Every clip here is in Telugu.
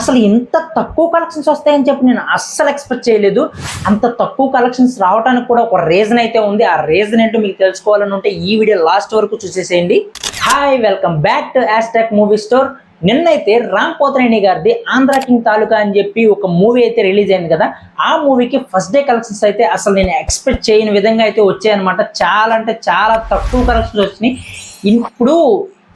అసలు ఇంత తక్కువ కలెక్షన్స్ వస్తాయని చెప్పి నేను అస్సలు ఎక్స్పెక్ట్ చేయలేదు. అంత తక్కువ కలెక్షన్స్ రావడానికి కూడా ఒక రీజన్ అయితే ఉంది. ఆ రీజన్ ఏంటో మీకు తెలుసుకోవాలని ఉంటే ఈ వీడియో లాస్ట్ వరకు చూసేసేయండి. హాయ్ వెల్కమ్ బ్యాక్ టు యాస్టాక్ మూవీ స్టోర్ నిన్నైతే రామ్ పోతరేణి గారిది ఆంధ్ర కింగ్ తాలూకా అని చెప్పి ఒక మూవీ అయితే రిలీజ్ అయింది కదా ఆ మూవీకి ఫస్ట్ డే కలెక్షన్స్ అయితే అసలు నేను ఎక్స్పెక్ట్ చేయని విధంగా అయితే వచ్చాయన్నమాట చాలా అంటే చాలా తక్కువ కలెక్షన్స్ వచ్చినాయి. ఇప్పుడు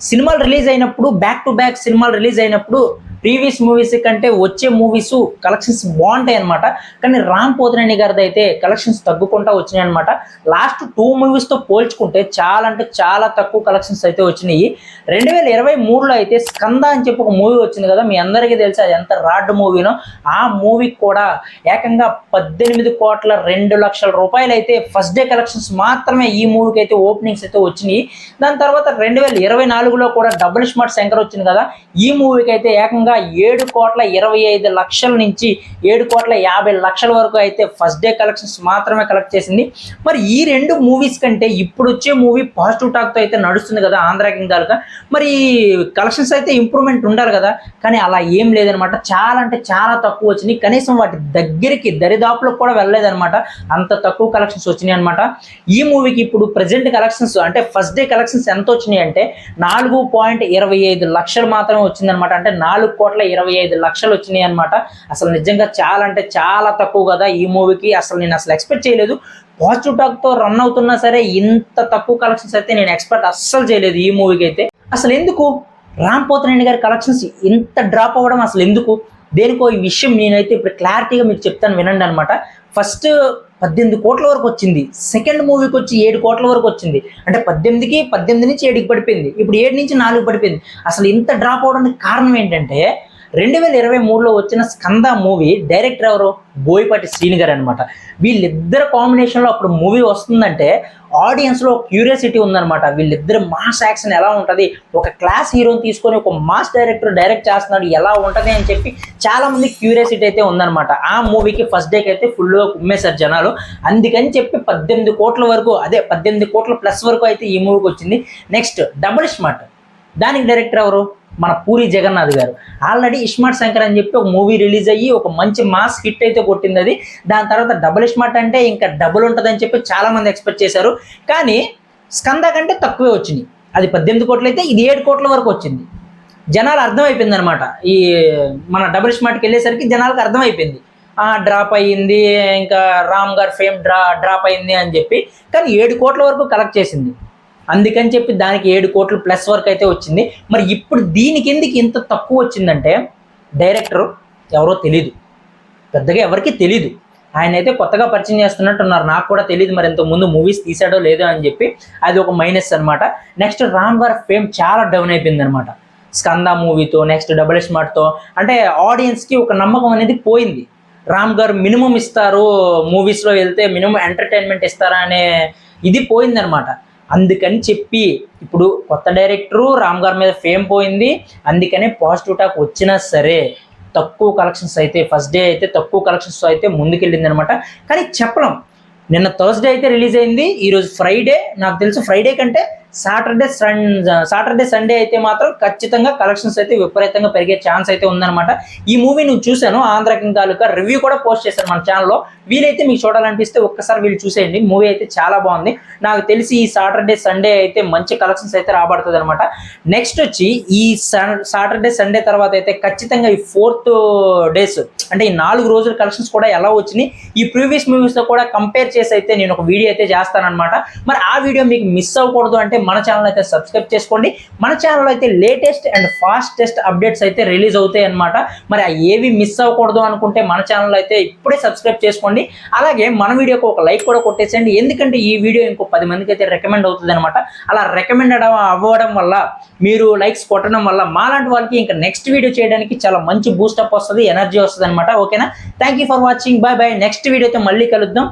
సినిమాలు రిలీజ్ అయినప్పుడు బ్యాక్ టు బ్యాక్ సినిమాలు రిలీజ్ అయినప్పుడు ప్రీవియస్ మూవీస్ కంటే వచ్చే మూవీస్ కలెక్షన్స్ బాగుంటాయి అనమాట కానీ రామ్ పోతినేని గారిది అయితే కలెక్షన్స్ తగ్గుకుంటా వచ్చినాయి అనమాట లాస్ట్ టూ మూవీస్తో పోల్చుకుంటే చాలా అంటే చాలా తక్కువ కలెక్షన్స్ అయితే వచ్చినాయి. రెండు వేల ఇరవై మూడులో అయితే స్కంద అని చెప్పి ఒక మూవీ వచ్చింది కదా మీ అందరికీ తెలుసు అది ఎంత రాడ్ మూవీనో. ఆ మూవీకి కూడా ఏకంగా పద్దెనిమిది కోట్ల రెండు లక్షల రూపాయలు అయితే ఫస్ట్ డే కలెక్షన్స్ మాత్రమే ఈ మూవీకి అయితే ఓపెనింగ్స్ అయితే వచ్చినాయి. దాని తర్వాత రెండు వేల ఇరవై నాలుగులో కూడా డబుల్ స్మార్ట్ శంకర్ వచ్చింది కదా ఈ మూవీకి అయితే ఏకంగా ఏడు కోట్ల ఇరవై ఐదు లక్షల నుంచి ఏడు కోట్ల యాభై లక్షల వరకు అయితే ఫస్ట్ డే కలెక్షన్స్ మాత్రమే కలెక్ట్ చేసింది. మరి ఈ రెండు మూవీస్ కంటే ఇప్పుడు వచ్చే మూవీ పాజిటివ్ టాక్తో అయితే నడుస్తుంది కదా ఆంధ్ర కింగ్ మరి కలెక్షన్స్ అయితే ఇంప్రూవ్మెంట్ ఉండాలి కదా. కానీ అలా ఏం లేదనమాట. చాలా అంటే చాలా తక్కువ వచ్చినాయి. కనీసం వాటి దగ్గరికి దరిదాపులో కూడా వెళ్ళలేదనమాట. అంత తక్కువ కలెక్షన్స్ వచ్చినాయి అనమాట ఈ మూవీకి ఇప్పుడు ప్రజెంట్ కలెక్షన్స్ అంటే ఫస్ట్ డే కలెక్షన్స్ ఎంత వచ్చినాయి అంటే నాలుగు పాయింట్ ఇరవై ఐదు లక్షలు మాత్రమే వచ్చిందనమాట అంటే నాలుగు కోట్ల ఇరవై ఐదు లక్షలు వచ్చినాయి అనమాట అసలు నిజంగా చాలా అంటే చాలా తక్కువ కదా ఈ మూవీకి. అసలు నేను అసలు ఎక్స్పెక్ట్ చేయలేదు. పాజిటివ్ టాక్తో రన్ అవుతున్నా సరే ఇంత తక్కువ కలెక్షన్స్ అయితే నేను ఎక్స్పెక్ట్ అస్సలు చేయలేదు ఈ మూవీకి అయితే. అసలు ఎందుకు? రామ్ పోతనేని గారి కలెక్షన్స్ ఇంత డ్రాప్ అవ్వడం అసలు ఎందుకు? దేనికో ఈ విషయం నేనైతే ఇప్పుడు క్లారిటీగా మీకు చెప్తాను వినండి అనమాట ఫస్ట్ పద్దెనిమిది కోట్ల వరకు వచ్చింది. సెకండ్ మూవీకి వచ్చి ఏడు కోట్ల వరకు వచ్చింది. అంటే పద్దెనిమిదికి పద్దెనిమిది నుంచి ఏడుకి పడిపోయింది. ఇప్పుడు ఏడు నుంచి నాలుగు పడిపోయింది. అసలు ఇంత డ్రాప్ అవడానికి కారణం ఏంటంటే రెండు వేల ఇరవై మూడులో వచ్చిన స్కంద మూవీ డైరెక్టర్ ఎవరు? బోయపాటి శ్రీని గారు అనమాట వీళ్ళిద్దరు కాంబినేషన్లో అప్పుడు మూవీ వస్తుందంటే ఆడియన్స్లో క్యూరియాసిటీ ఉందనమాట వీళ్ళిద్దరు మాస్ యాక్షన్ ఎలా ఉంటుంది? ఒక క్లాస్ హీరోని తీసుకొని ఒక మాస్ డైరెక్టర్ డైరెక్ట్ చేస్తున్నాడు ఎలా ఉంటుంది అని చెప్పి చాలామంది క్యూరియాసిటీ అయితే ఉందనమాట ఆ మూవీకి ఫస్ట్ డేకి అయితే ఫుల్గా కుమ్మేశారు జనాలు. అందుకని చెప్పి పద్దెనిమిది కోట్ల వరకు అదే పద్దెనిమిది కోట్ల ప్లస్ వరకు అయితే ఈ మూవీకి వచ్చింది. Next double smart. దానికి డైరెక్టర్ ఎవరు? మన పూరి జగన్నాథ్ గారు. ఆల్రెడీ ఇస్మార్ట్ శంకర్ అని చెప్పి ఒక మూవీ రిలీజ్ అయ్యి ఒక మంచి మాస్ హిట్ అయితే కొట్టింది అది. దాని తర్వాత డబుల్ ఇస్మార్ట్ అంటే ఇంకా డబుల్ ఉంటుందని చెప్పి చాలా మంది ఎక్స్పెక్ట్ చేశారు. కానీ స్కంద కంటే తక్కువే వచ్చినాయి అది పద్దెనిమిది కోట్లు అయితే ఇది ఏడు కోట్ల వరకు వచ్చింది. జనాలు అర్థమైపోయింది అనమాట ఈ మన డబుల్ స్మార్ట్కి వెళ్ళేసరికి జనాలకు అర్థమైపోయింది. డ్రాప్ అయ్యింది ఇంకా రామ్ గారు ఫేమ్ డ్రా డ్రాప్ అయింది అని చెప్పి. కానీ ఏడు కోట్ల వరకు కలెక్ట్ చేసింది. అందుకని చెప్పి దానికి ఏడు కోట్లు ప్లస్ వరకు అయితే వచ్చింది. మరి ఇప్పుడు దీనికి ఎందుకు ఇంత తక్కువ వచ్చిందంటే డైరెక్టర్ ఎవరో తెలీదు. పెద్దగా ఎవరికి తెలీదు. ఆయన అయితే కొత్తగా పరిచయం చేస్తున్నట్టున్నారు. నాకు కూడా తెలియదు మరి ఇంతకు ముందు మూవీస్ తీసాడో లేదో అని చెప్పి అది ఒక మైనస్ అనమాట నెక్స్ట్ రామ్ గారి ఫేమ్ చాలా డౌన్ అయిపోయింది అనమాట స్కంద మూవీతో నెక్స్ట్ డబుల్ స్మార్ట్తో అంటే ఆడియన్స్కి ఒక నమ్మకం అనేది పోయింది. రామ్ గారు మినిమం ఇస్తారు మూవీస్లో వెళ్తే మినిమం ఎంటర్టైన్మెంట్ ఇస్తారా అనే ఇది పోయిందనమాట అందుకని చెప్పి ఇప్పుడు కొత్త డైరెక్టరు రామ్ గారి మీద ఫేమ్ పోయింది. అందుకనే పాజిటివ్ టాక్ వచ్చినా సరే తక్కువ కలెక్షన్స్ అయితే ఫస్ట్ డే అయితే తక్కువ కలెక్షన్స్ అయితే ముందుకెళ్ళింది అనమాట కానీ చెప్పలేం. నిన్న థర్స్డే అయితే రిలీజ్ అయింది. ఈరోజు ఫ్రైడే. నాకు తెలుసు ఫ్రైడే కంటే సాటర్డే సన్ సాటర్డే సండే అయితే మాత్రం ఖచ్చితంగా కలెక్షన్స్ అయితే విపరీతంగా పెరిగే ఛాన్స్ అయితే ఉందన్నమాట. ఈ మూవీ నేను చూశాను ఆంధ్ర కింగ్ తాలూకా రివ్యూ కూడా పోస్ట్ చేశాను మన ఛానల్లో వీలైతే మీకు చూడాలనిపిస్తే ఒక్కసారి వీళ్ళు చూసేయండి. మూవీ అయితే చాలా బాగుంది. నాకు తెలిసి ఈ సాటర్డే సండే అయితే మంచి కలెక్షన్స్ అయితే రాబడుతుంది అనమాట నెక్స్ట్ వచ్చి ఈ సాటర్డే సండే తర్వాత అయితే ఖచ్చితంగా ఈ ఫోర్త్ డేస్ అంటే ఈ నాలుగు రోజుల కలెక్షన్స్ కూడా ఎలా వచ్చినాయి ఈ ప్రీవియస్ మూవీస్తో కూడా కంపేర్ చేసి అయితే నేను ఒక వీడియో అయితే చేస్తానన్నమాట. మరి ఆ వీడియో మీకు మిస్ అవ్వకూడదు అంటే మన ఛానల్ అయితే సబ్స్క్రైబ్ చేసుకోండి. మన ఛానల్ అయితే లేటెస్ట్ అండ్ ఫాస్టెస్ట్ అప్డేట్స్ అయితే రిలీజ్ అవుతాయి అనమాట మరి ఏవి మిస్ అవ్వకూడదు అనుకుంటే మన ఛానల్ అయితే ఇప్పుడే సబ్స్క్రైబ్ చేసుకోండి. అలాగే మన వీడియోకి ఒక లైక్ కూడా కొట్టేసేయండి. ఎందుకంటే ఈ వీడియో ఇంకో పది మందికి అయితే రికమెండ్ అవుతుంది అనమాట అలా రికమెండ్ అవ్వడం వల్ల మీరు లైక్స్ కొట్టడం వల్ల మాలాంటి వాళ్ళకి ఇంకా నెక్స్ట్ వీడియో చేయడానికి చాలా మంచి బూస్టప్ వస్తుంది ఎనర్జీ వస్తుంది అనమాట ఓకేనా thank you for watching bye bye next వీడియోతో మళ్ళీ కలుద్దాం.